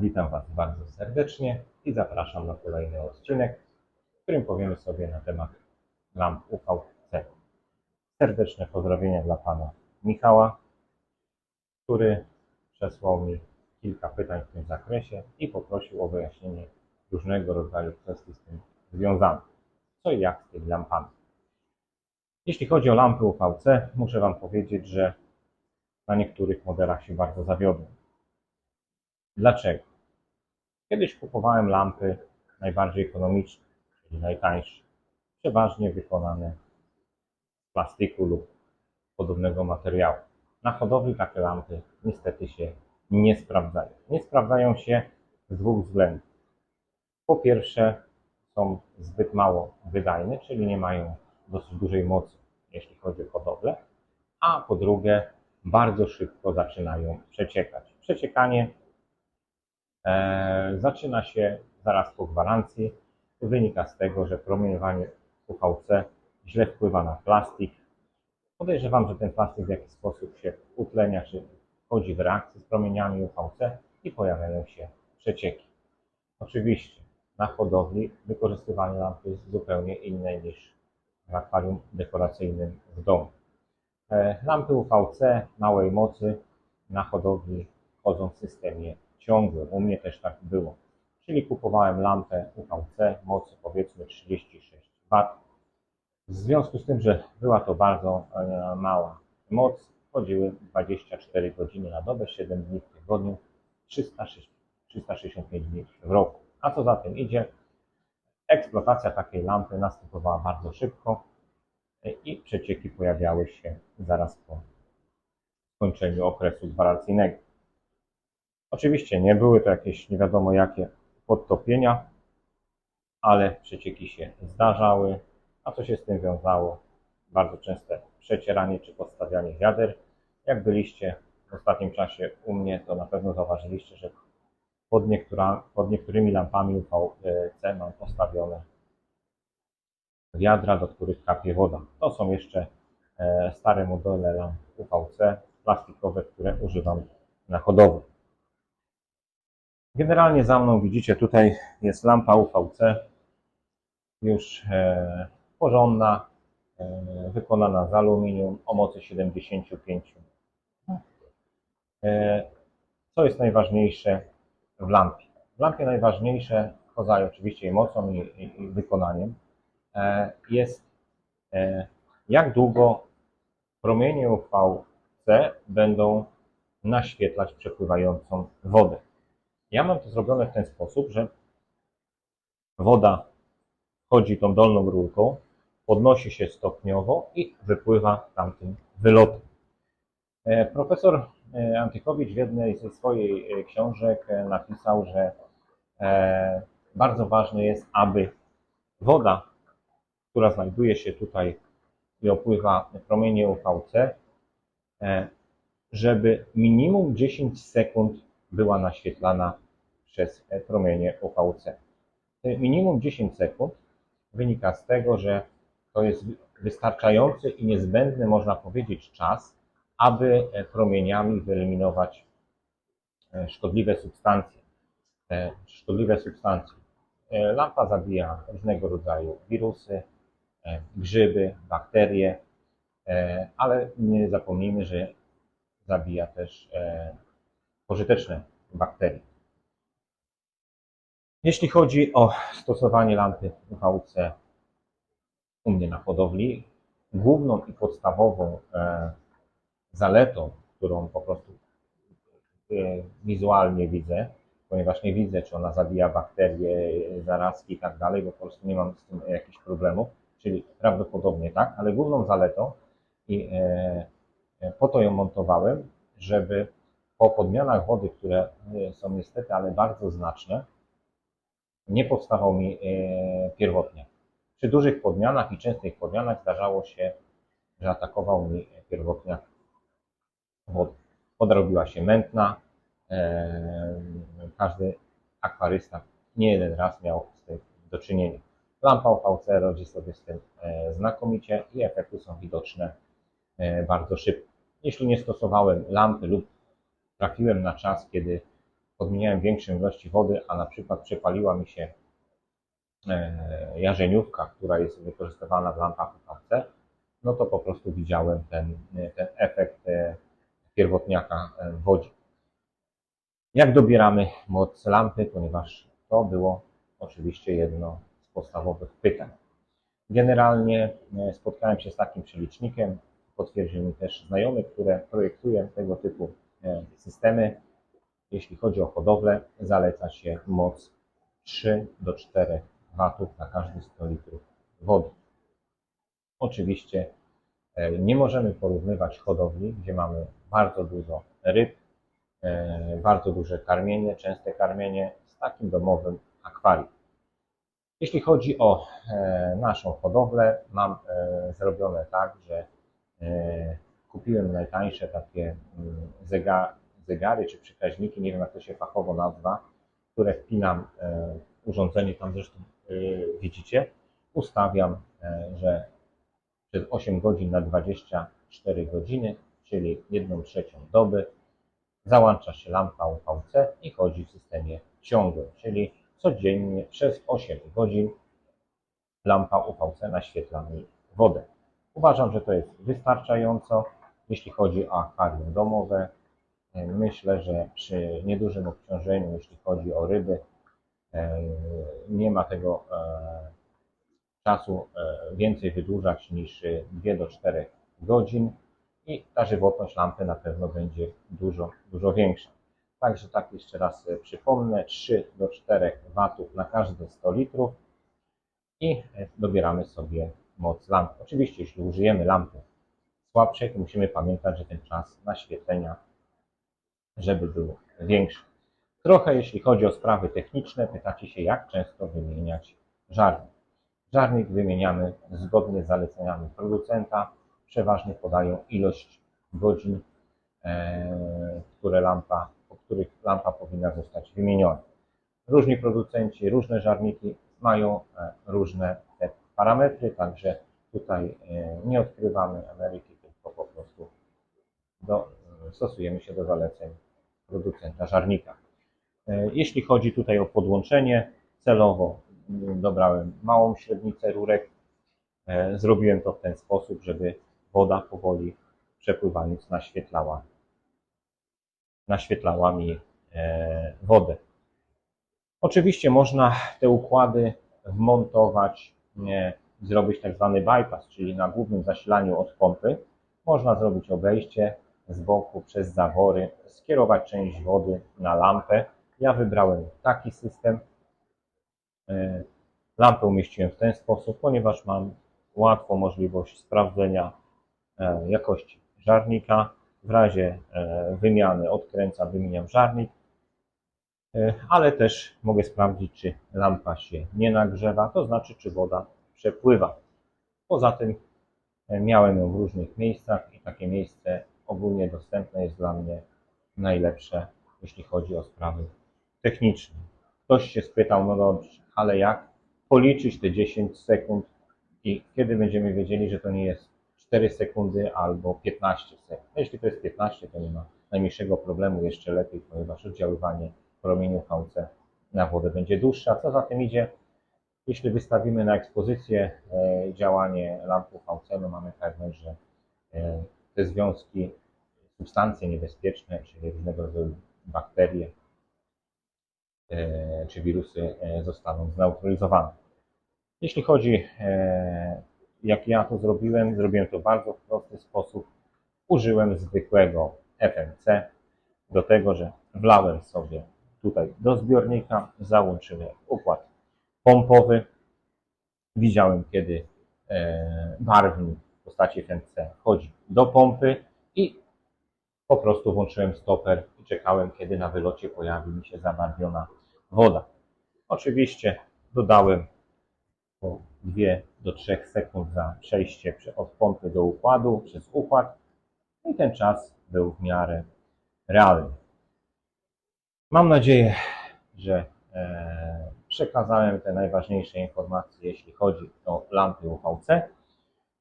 Witam Was bardzo serdecznie i zapraszam na kolejny odcinek, w którym powiemy sobie na temat lamp UVC. Serdeczne pozdrowienia dla Pana Michała, który przesłał mi kilka pytań w tym zakresie i poprosił o wyjaśnienie różnego rodzaju kwestii z tym związanych. Co i jak z tymi lampami. Jeśli chodzi o lampy UVC, muszę Wam powiedzieć, że na niektórych modelach się bardzo zawiodłem. Dlaczego? Kiedyś kupowałem lampy najbardziej ekonomiczne, czyli najtańsze, przeważnie wykonane z plastiku lub podobnego materiału. Na hodowli takie lampy niestety się nie sprawdzają. Nie sprawdzają się z dwóch względów. Po pierwsze, są zbyt mało wydajne, czyli nie mają dosyć dużej mocy, jeśli chodzi o hodowlę, a po drugie, bardzo szybko zaczynają przeciekać. Przeciekanie zaczyna się zaraz po gwarancji. Wynika z tego, że promieniowanie UVC źle wpływa na plastik. Podejrzewam, że ten plastik w jakiś sposób się utlenia, czy wchodzi w reakcję z promieniami UVC i pojawiają się przecieki. Oczywiście na hodowli wykorzystywanie lampy jest zupełnie inne niż w akwarium dekoracyjnym w domu. E, Lampy UVC małej mocy na hodowli chodzą w systemie ciągłym. U mnie też tak było. Czyli kupowałem lampę UVC mocy powiedzmy 36 W. W związku z tym, że była to bardzo e, mała moc, chodziły 24 godziny na dobę, 7 dni w tygodniu, 306 365 dni w roku. A co za tym idzie, eksploatacja takiej lampy następowała bardzo szybko e, i przecieki pojawiały się zaraz po skończeniu okresu gwarancyjnego. Oczywiście nie były to jakieś nie wiadomo jakie podtopienia, ale przecieki się zdarzały. A co się z tym wiązało? Bardzo częste przecieranie czy podstawianie wiader. Jak byliście w ostatnim czasie u mnie, to na pewno zauważyliście, że pod, niektóra, pod niektórymi lampami UVC mam postawione wiadra, do których kapie woda. To są jeszcze e, stare modele lamp UVC plastikowe, które używam na hodowli. Generalnie za mną widzicie tutaj jest lampa UVC już e, porządna, e, wykonana z aluminium o mocy 75. E, co jest najważniejsze w lampie? W lampie najważniejsze, poza oczywiście jej mocą i, i, wykonaniem, jest jak długo promienie UVC będą naświetlać przepływającą wodę. Ja mam to zrobione w ten sposób, że woda wchodzi tą dolną rurką, podnosi się stopniowo i wypływa tamtym wylotem. E, Profesor e, Antykowicz w jednej ze swoich e, książek napisał, że bardzo ważne jest, aby woda, która znajduje się tutaj i opływa promienie UVC, żeby minimum 10 sekund była naświetlana przez e, promienie UVC. Te Minimum 10 sekund wynika z tego, że to jest wystarczający i niezbędny, można powiedzieć, czas, aby e, promieniami wyeliminować e, szkodliwe substancje. E, Szkodliwe substancje. E, Lampa zabija różnego rodzaju wirusy, e, grzyby, bakterie, e, ale nie zapomnijmy, że zabija też e, pożyteczne bakterie. Jeśli chodzi o stosowanie lampy UVC u mnie na hodowli, główną i podstawową e, zaletą, którą po prostu e, wizualnie widzę, ponieważ nie widzę, czy ona zabija bakterie, zarazki i tak dalej, bo po prostu nie mam z tym jakichś problemów, czyli prawdopodobnie tak, ale główną zaletą i e, po to ją montowałem, żeby po podmianach wody, które e, są niestety, ale bardzo znaczne, nie powstawał mi e, pierwotniak. Przy dużych podmianach i częstych podmianach zdarzało się, że atakował mi pierwotniak wody. Woda robiła się mętna. E, każdy akwarysta nie jeden raz miał z tym do czynienia. Lampa UVC rodzi sobie z tym znakomicie i efekty są widoczne bardzo szybko. Jeśli nie stosowałem lampy lub trafiłem na czas, kiedy podmieniałem większej ilości wody, a na przykład przepaliła mi się e, jarzeniówka, która jest wykorzystywana w lampach UVC, no to po prostu widziałem ten, ten efekt e, pierwotniaka e, w wodzie. Jak dobieramy moc lampy, ponieważ to było oczywiście jedno z podstawowych pytań. Generalnie e, spotkałem się z takim przelicznikiem, potwierdził mi też znajomy, które projektuje tego typu e, systemy. Jeśli chodzi o hodowlę, zaleca się moc 3 do 4 watów na każdy 100 litrów wody. Oczywiście e, nie możemy porównywać hodowli, gdzie mamy bardzo dużo ryb, e, bardzo duże karmienie, częste karmienie z takim domowym akwarium. Jeśli chodzi o e, naszą hodowlę, mam e, zrobione tak, że e, kupiłem najtańsze takie mm, zega, zegary czy przekaźniki, nie wiem jak to się fachowo nazywa, które wpinam e, urządzenie, tam zresztą e, widzicie, ustawiam, e, że przez 8 godzin na 24 godziny, czyli 1 trzecią doby, załącza się lampa UVC i chodzi w systemie ciągłym, czyli codziennie przez 8 godzin lampa UVC naświetla mi wodę. Uważam, że to jest wystarczająco, jeśli chodzi o akwarium domowe. E, Myślę, że przy niedużym obciążeniu, jeśli chodzi o ryby, e, nie ma tego e, czasu więcej wydłużać niż 2 do 4 godzin i ta żywotność lampy na pewno będzie dużo, dużo większa. Także tak jeszcze raz przypomnę, 3 do 4 watów na każde 100 litrów i dobieramy sobie moc lampy. Oczywiście, jeśli użyjemy lampy słabszej, to musimy pamiętać, że ten czas naświetlenia, żeby był większy. Trochę jeśli chodzi o sprawy techniczne, pytacie się, jak często wymieniać żarnik. Żarnik wymieniamy zgodnie z zaleceniami producenta. Przeważnie podają ilość godzin, e, które lampa, po których lampa powinna zostać wymieniona. Różni producenci, różne żarniki mają e, różne te parametry, także tutaj e, nie odkrywamy Ameryki, do, stosujemy się do zaleceń producenta żarnika. E, Jeśli chodzi tutaj o podłączenie, celowo mm, dobrałem małą średnicę rurek. E, Zrobiłem to w ten sposób, żeby woda powoli przepływając naświetlała, naświetlała mi e, wodę. Oczywiście można te układy wmontować, zrobić tak zwany bypass, czyli na głównym zasilaniu od pompy. Można zrobić obejście z boku przez zawory, skierować część wody na lampę. Ja wybrałem taki system. E, Lampę umieściłem w ten sposób, ponieważ mam łatwą możliwość sprawdzenia e, jakości żarnika. W razie e, wymiany odkręcam, wymieniam żarnik, ale też mogę sprawdzić, czy lampa się nie nagrzewa, to znaczy, czy woda przepływa. Poza tym miałem ją w różnych miejscach i takie miejsce ogólnie dostępne jest dla mnie najlepsze, jeśli chodzi o sprawy techniczne. Ktoś się spytał, no dobrze, ale jak policzyć te 10 sekund i kiedy będziemy wiedzieli, że to nie jest 4 sekundy albo 15 sekund. Jeśli to jest 15, to nie ma najmniejszego problemu, jeszcze lepiej, ponieważ oddziaływanie promieniu VC na wodę będzie dłuższe. A co za tym idzie, jeśli wystawimy na ekspozycję e, działanie lampy VC, no mamy pewność, że e, te związki, substancje niebezpieczne, czyli różnego rodzaju bakterie e, czy wirusy e, zostaną zneutralizowane. Jeśli chodzi, e, jak ja to zrobiłem, zrobiłem to bardzo w prosty sposób. Użyłem zwykłego FMC do tego, że wlałem sobie tutaj do zbiornika, załączyłem układ pompowy. Widziałem, kiedy barwnik postaci FMC wchodzi do pompy i po prostu włączyłem stoper i czekałem, kiedy na wylocie pojawi mi się zabarwiona woda. Oczywiście dodałem po 2 do 3 sekund za przejście prze- od pompy do układu przez układ i ten czas był w miarę realny. Mam nadzieję, że e, przekazałem te najważniejsze informacje, jeśli chodzi o lampy UVC.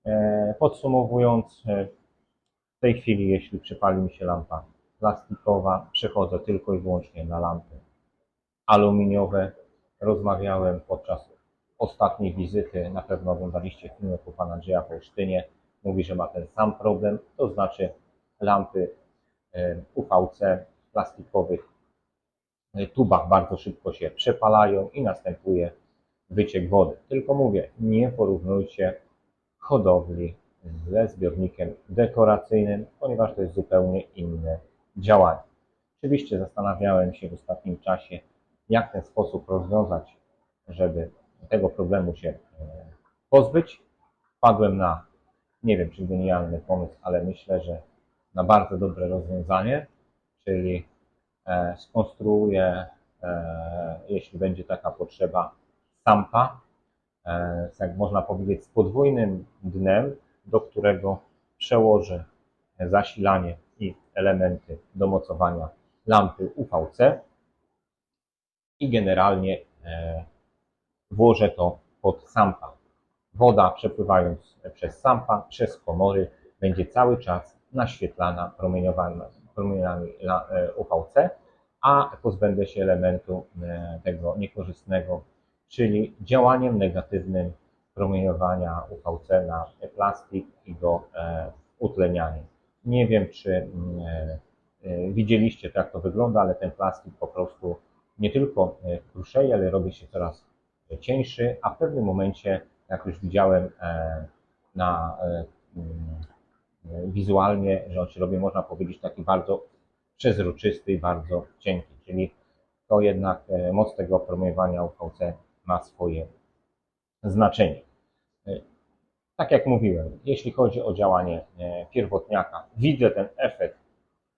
E, podsumowując, e, w tej chwili, jeśli przypali mi się lampa, plastikowa. Przechodzę tylko i wyłącznie na lampy aluminiowe. Rozmawiałem podczas ostatniej wizyty, na pewno oglądaliście film u pana Andrzeja w Olsztynie. Mówi, że ma ten sam problem, to znaczy lampy e, UVC plastikowych tubach bardzo szybko się przepalają i następuje wyciek wody. Tylko mówię, nie porównujcie hodowli ze zbiornikiem dekoracyjnym, ponieważ to jest zupełnie inne działanie. Oczywiście zastanawiałem się w ostatnim czasie, jak ten sposób rozwiązać, żeby tego problemu się e, pozbyć. Wpadłem na, nie wiem czy genialny pomysł, ale myślę, że na bardzo dobre rozwiązanie, czyli e, skonstruuję, e, jeśli będzie taka potrzeba, sampa, jak można powiedzieć, z podwójnym dnem, do którego przełożę zasilanie i elementy do mocowania lampy UVC i generalnie e, włożę to pod sampa. Woda przepływając przez sampa, przez komory będzie cały czas naświetlana promieniami e, UVC, a pozbędę się elementu e, tego niekorzystnego, czyli działaniem negatywnym promieniowania UVC na plastik i go e, utlenianiem. Nie wiem, czy mm, e, e, widzieliście, jak to wygląda, ale ten plastik po prostu nie tylko kruszeje, ale robi się coraz cieńszy, a w pewnym momencie, jak już widziałem na, mm, wizualnie, że on się robi, można powiedzieć, taki bardzo przezroczysty i bardzo cienki, czyli to jednak moc tego promieniowania UVC ma swoje znaczenie. E, Tak jak mówiłem, jeśli chodzi o działanie e, pierwotniaka, widzę ten efekt,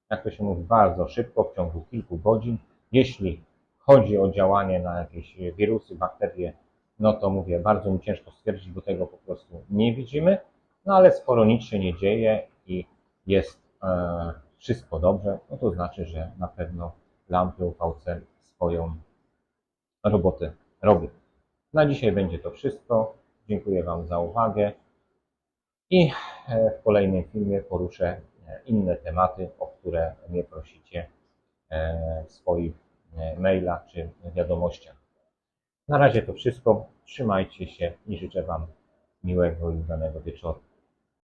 jak to się mówi, bardzo szybko, w ciągu kilku godzin. Jeśli chodzi o działanie na jakieś wirusy, bakterie, no to mówię, bardzo mi ciężko stwierdzić, bo tego po prostu nie widzimy, no ale skoro nic się nie dzieje i jest e, wszystko dobrze, no to znaczy, że na pewno lampy UVC swoją robotę robią. Na dzisiaj będzie to wszystko. Dziękuję Wam za uwagę i e, w kolejnym filmie poruszę e, inne tematy, o które mnie prosicie e, w swoich mailach czy wiadomościach. Na razie to wszystko. Trzymajcie się i życzę Wam miłego i udanego wieczoru.